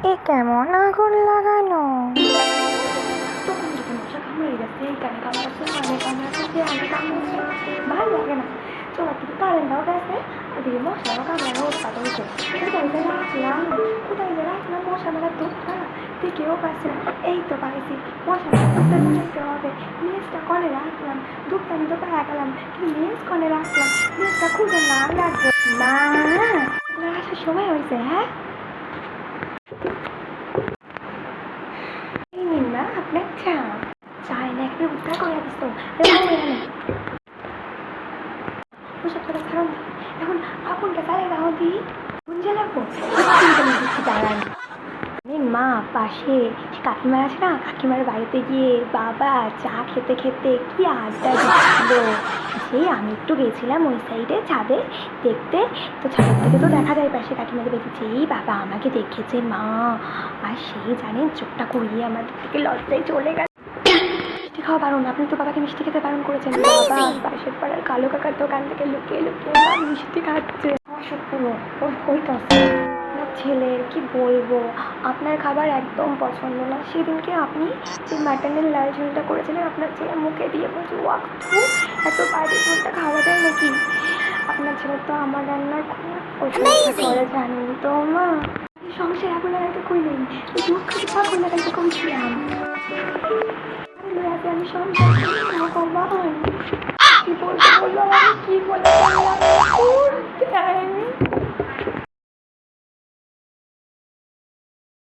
এ কেমন আগুন লাগানো? ভালো লাগে না চলো কিন্তু কারেন্টটাও গেছে ওদিকে মশাও কামড়ানো উৎপাদ হয়েছে কোথায় রাখলাম কোথায় যে রাখলাম মশা মেলা দুধটা দেখেও পাচ্ছি না এই তো পাইছি মশা দুধটা নিতে হবে মেজটা কনে রাখলাম দুধটা তো পাওয়া গেলাম কিন্তু মেজ কনে রাখলাম মেজটা খুঁজে না লাগবে না আসার সময় হয়েছে হ্যাঁ? এই নিন না আপনার চা চায় না একটা উদ্ধার করে দিস ওসব করে কারণ এখন আগুনটা চালিয়ে দাও দি কোন জ্বালাবো দাঁড়ান নিন মা পাশে কাকিমা আছে না? কাকিমার বাড়িতে গিয়ে বাবা চা খেতে খেতে কি আড্ডা দিচ্ছিল? সেই আমি একটু গেছিলাম ওই সাইডে ছাদে দেখতে। তো ছাদের থেকে তো দেখা যায় পাশে কাকিমাকে দেখেছি এই বাবা আমাকে দেখেছে মা। আর সেই জানেন চোখটা করিয়ে আমার দিক থেকে লজ্জায় চলে গেছে। মিষ্টি খাওয়া বারণ। আপনি তো বাবাকে মিষ্টি খেতে বারণ করেছেন। বাবা পাশের পাড়ার কালো কাকার দোকান থেকে লুকিয়ে লুকিয়ে মিষ্টি খাচ্ছে। ওই তো ছেলের কি বলব? আপনার খাবার একদম পছন্দ না। সেদিনকে আপনি যে মাটনের লাল ঝোলটা করেছিলেন আপনার ছেলে মুখে দিয়ে বলছে ওয়াক এত বাইরে ঝোলটা খাওয়া যায় নাকি? আপনার ছেলে তো আমার রান্নার খুব প্রশংসা করে জানেন তো মা। সংসার এখন লাগাইতে কই নেই। দুঃখ এখন কইছিলাম আরে আমি সংসার ভগবান। কি বলব কি বলে বললাম